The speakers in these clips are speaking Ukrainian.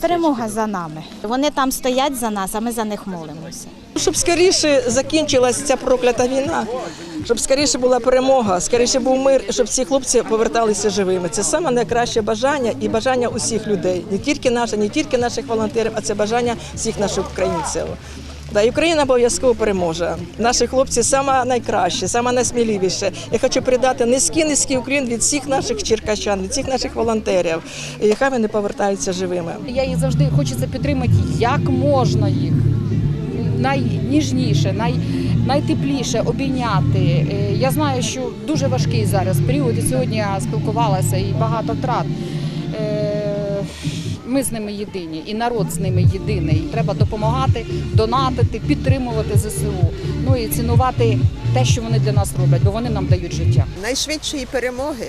Перемога за нами. Вони там стоять за нас, а ми за них молимося. Щоб скоріше закінчилася ця проклята війна, щоб скоріше була перемога, скоріше був мир, щоб ці хлопці поверталися живими. Це саме найкраще бажання і бажання усіх людей, не тільки наше, не тільки наших волонтерів, а це бажання всіх наших українців. Да, і Україна обов'язково переможе. Наші хлопці саме найкраще, саме найсміливіше. Я хочу передати низький низький уклін від всіх наших черкащан, від всіх наших волонтерів. І хай вони повертаються живими. Я їх завжди хочеться підтримати як можна їх. Найніжніше, най, найтепліше обійняти. Е, Я знаю, що дуже важкий зараз період, і сьогодні я спілкувалася і багато втрат. Ми з ними єдині, і народ з ними єдиний. Треба допомагати, донатити, підтримувати ЗСУ. Ну і цінувати те, що вони для нас роблять, бо вони нам дають життя. найшвидшої перемоги,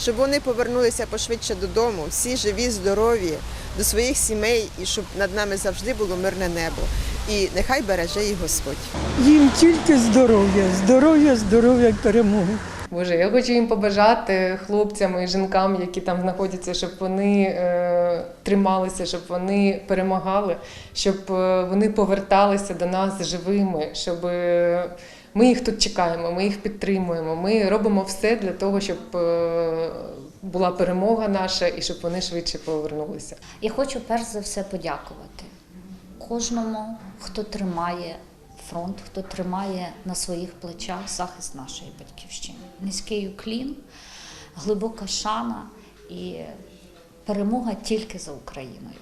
щоб вони повернулися пошвидше додому, всі живі, здорові, до своїх сімей, і щоб над нами завжди було мирне небо. І нехай береже їх Господь. Їм тільки здоров'я, здоров'я, здоров'я перемоги. Боже, я хочу їм побажати хлопцям і жінкам, які там знаходяться, щоб вони е, трималися, щоб вони перемагали, щоб е, вони поверталися до нас живими, щоб е, ми їх тут чекаємо, ми їх підтримуємо. Ми робимо все для того, щоб е, була перемога наша і щоб вони швидше повернулися. Я хочу перш за все подякувати кожному, хто тримає фронт, хто тримає на своїх плечах захист нашої батьківщини. Низький уклін, глибока шана і перемога тільки за Україною.